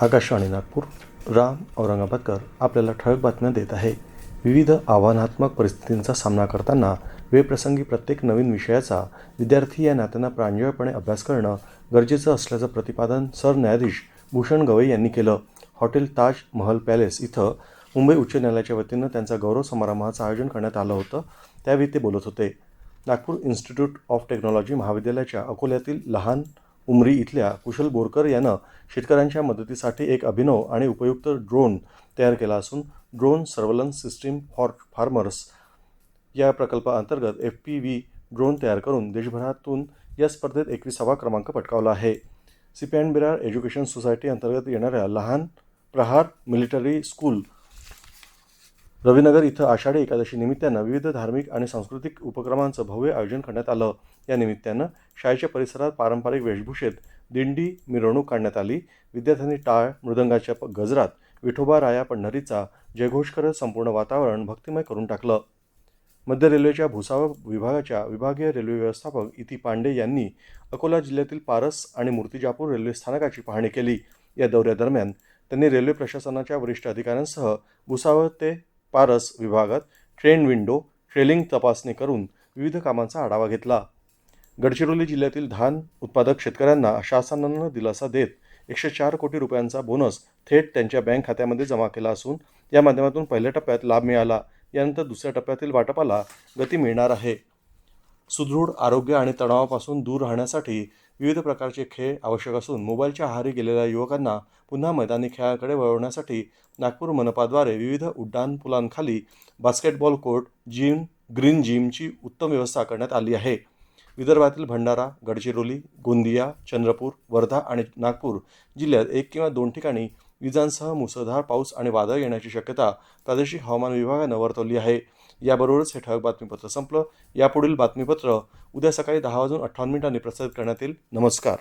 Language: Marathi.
आकाशवाणी नागपूर राम औरंगाबादकर आपल्याला ठळक बातम्या देत आहे. विविध आव्हानात्मक परिस्थितींचा सामना करताना वेळप्रसंगी प्रत्येक नवीन विषयाचा विद्यार्थी या नात्यांना प्रांजळपणे अभ्यास करणं गरजेचं असल्याचं प्रतिपादन सरन्यायाधीश भूषण गवई यांनी केलं. हॉटेल ताज महल पॅलेस इथं मुंबई उच्च न्यायालयाच्या वतीनं त्यांचा गौरव समारंभाचं आयोजन करण्यात आलं होतं. त्यावेळी ते बोलत होते. नागपूर इन्स्टिट्यूट ऑफ टेक्नॉलॉजी महाविद्यालयाच्या अकोल्यातील लहान उमरी इथल्या कुशल बोरकर यानं शेतकऱ्यांच्या मदतीसाठी एक अभिनव आणि उपयुक्त ड्रोन तयार केला असून drone surveillance system for farmers या प्रकल्पाअंतर्गत एफ पी व्ही ड्रोन तयार करून देशभरातून या स्पर्धेत एकविसावा क्रमांक पटकावला आहे. सिपॅन बिरार एज्युकेशन सोसायटी अंतर्गत येणाऱ्या लहान प्रहार मिलिटरी स्कूल रविनगर इथं आषाढी एकादशी निमित्तानं विविध धार्मिक आणि सांस्कृतिक उपक्रमांचं भव्य आयोजन करण्यात आलं. या निमित्तानं शाळेच्या परिसरात पारंपरिक वेशभूषेत दिंडी मिरवणूक काढण्यात आली. विद्यार्थ्यांनी टाळ मृदंगाच्या गजरात विठोबा राया पंढरीचा जयघोष करत संपूर्ण वातावरण भक्तिमय करून टाकलं. मध्य रेल्वेच्या भुसावळ विभागाच्या विभागीय रेल्वे व्यवस्थापक इति पांडे यांनी अकोला जिल्ह्यातील पारस आणि मूर्तिजापूर रेल्वे स्थानकाची पाहणी केली. या दौऱ्यादरम्यान त्यांनी रेल्वे प्रशासनाच्या वरिष्ठ अधिकाऱ्यांसह भुसावळ ते पारस विभागात ट्रेन विंडो ट्रेलिंग तपासणी करून विविध कामांचा आढावा घेतला. गडचिरोली जिल्ह्यातील धान उत्पादक शेतकऱ्यांना शासनानं दिलासा देत एकशे चार कोटी रुपयांचा बोनस थेट त्यांच्या बँक खात्यामध्ये जमा केला असून या माध्यमातून पहिल्या टप्प्यात लाभ मिळाला. यानंतर दुसऱ्या टप्प्यातील वाटपाला गती मिळणार आहे. सुदृढ आरोग्य आणि तणावापासून दूर राहण्यासाठी विविध प्रकारचे खेळ आवश्यक असून मोबाईलच्या आहारी गेलेल्या युवकांना पुन्हा मैदानी खेळाकडे वळवण्यासाठी नागपूर मनपाद्वारे विविध उड्डाणपुलांखाली बास्केटबॉल कोर्ट जिम ग्रीन जिमची उत्तम व्यवस्था करण्यात आली आहे. विदर्भातील भंडारा गडचिरोली गोंदिया चंद्रपूर वर्धा आणि नागपूर जिल्ह्यात एक किंवा दोन ठिकाणी विजांसह मुसळधार पाऊस आणि वादळ येण्याची शक्यता प्रादेशिक हवामान विभागानं वर्तवली आहे. याबरोबरच हे ठळक बातमीपत्र संपलं. यापुढील बातमीपत्र उद्या सकाळी दहा वाजून अठ्ठावन्न मिनिटांनी प्रसारित करण्यात येईल. नमस्कार.